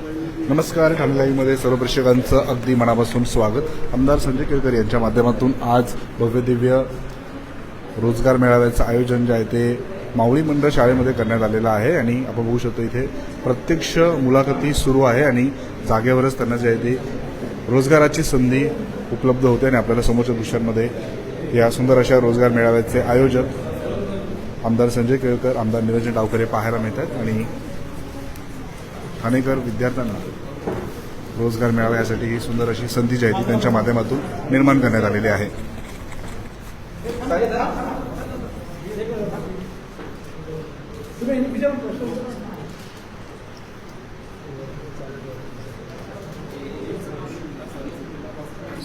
नमस्कार ठाणे लाईव्हमध्ये सर्व प्रेक्षकांचं अगदी मनापासून स्वागत. आमदार संजय केळकर यांच्या माध्यमातून आज भव्यदिव्य रोजगार मेळाव्याचं आयोजन जे आहे ते मावळी मंडळ शाळेमध्ये करण्यात आलेलं आहे आणि आपण बघू शकतो इथे प्रत्यक्ष मुलाखती सुरू आहे आणि जागेवरच त्यांना जे आहे ते रोजगाराची संधी उपलब्ध होते आणि आपल्याला समोरच्या दृश्यांमध्ये या सुंदर अशा रोजगार मेळाव्याचे आयोजक आमदार संजय केळकर आमदार निरंजन डावकर हे पाहायला मिळतात आणि ठाणेकर विद्यार्थ्यांना रोजगार मिळावा यासाठी ही सुंदर अशी संधी जी आहे ती त्यांच्या माध्यमातून निर्माण करण्यात आलेली आहे.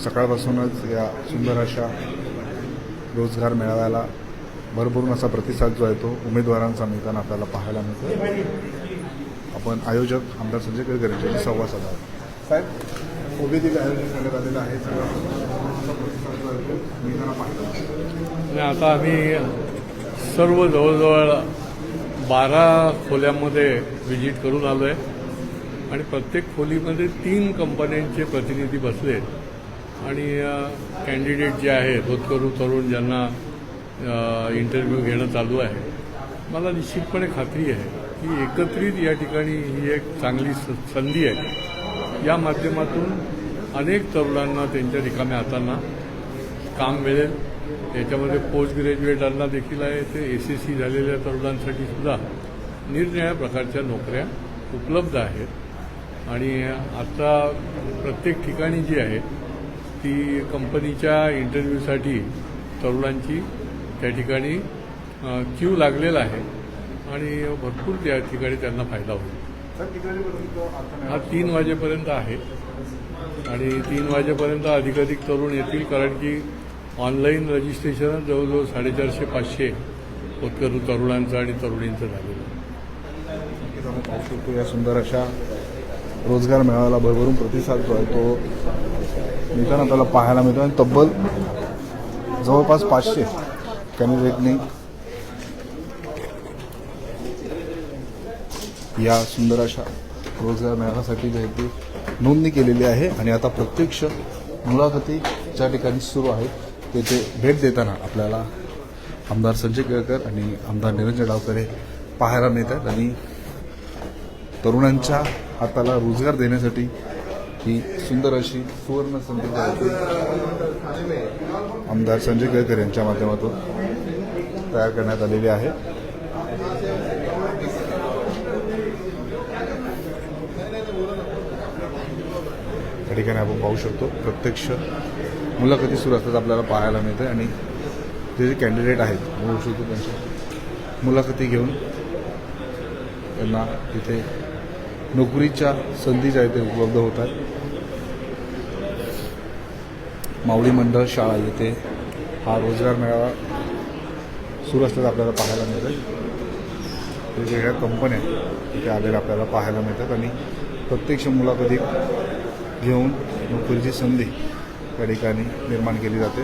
सकाळपासूनच या सुंदर अशा रोजगार मेळाव्याला भरभरून असा प्रतिसाद जो आहे तो उमेदवारांचा मिळताना आपल्याला पाहायला मिळतो. आपण आयोजक आमदार संजय केळकर यांच्याशी संवाद साधला साहेब उभे दिले आयोजन करण्यात आलेलं आहे? सगळं प्रतिसाद आता आम्ही सर्व जवळजवळ बारा खोल्यांमध्ये व्हिजिट करून आलो आहे आणि प्रत्येक खोलीमध्ये तीन कंपन्यांचे प्रतिनिधी बसले आणि कॅन्डिडेट जे आहेत होतकरू तरुण ज्यांना इंटरव्ह्यू घेणं चालू आहे. मला निश्चितपणे खात्री आहे. की एकत्रित या ठिकाणी ही एक चांगली स- संधी आहे. या माध्यमातून अनेक तरुणांना त्यांच्या रिकाम्या हातांना काम मिळेल. त्याच्यामध्ये पोस्ट ग्रॅज्युएटांना देखील आहे. ते एस एस सी झालेल्या तरुणांसाठी सुद्धा निरनिळ्या प्रकारच्या नोकऱ्या उपलब्ध आहेत. आणि आता प्रत्येक ठिकाणी जी आहे ती कंपनीच्या इंटरव्ह्यूसाठी तरुणांची त्या ठिकाणी क्यू लागलेला आहे. आणि भरपूर त्या ठिकाणी त्यांना फायदा होईल. हा तीन वाजेपर्यंत आहे. आणि तीन वाजेपर्यंत अधिकाधिक तरुण येतील कारण की ऑनलाईन रजिस्ट्रेशन जवळजवळ साडेचारशे पाचशे होतकरू तरुणांचं आणि तरुणींचं झालेलं. आहे. नक्कीच आपण पाहू शकतो या सुंदर अशा रोजगार मेळाव्याला भरभरून प्रतिसाद जो आहे तो मिळताना आपल्याला पाहायला मिळतो. आणि तब्बल जवळपास पाचशे कॅन्डिडेटनी या सुंदर अशा रोजगार मेळाव्यासाठी जी ती नोंदणी केलेली आहे आणि आता प्रत्यक्ष मुलाखती ज्या ठिकाणी सुरू आहेत तेथे भेट देताना आपल्याला आमदार संजय केळकर आणि आमदार निरंजन डावकर हे पाहायला मिळतात आणि तरुणांच्या हाताला रोजगार देण्यासाठी ही सुंदर अशी सुवर्ण संधी आमदार संजय केळकर यांच्या माध्यमातून तयार करण्यात आलेली आहे. या ठिकाणी आपण पाहू शकतो. प्रत्यक्ष मुलाखती सुरू असतात आपल्याला पाहायला मिळते आणि ते जे कॅन्डिडेट आहेत बघू शकतो त्यांच्या मुलाखती घेऊन त्यांना तिथे नोकरीच्या संधी ज्या आहेत ते उपलब्ध होतात. माऊली मंडळ शाळा येथे हा रोजगार मेळावा सुरू असल्याचं आपल्याला पाहायला मिळतं वेगवेगळ्या कंपन्या इथे आलेल्या आपल्याला पाहायला मिळतात आणि प्रत्यक्ष मुलाखती घेऊन नोकरीची संधी त्या ठिकाणी निर्माण केली जाते.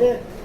Yeah.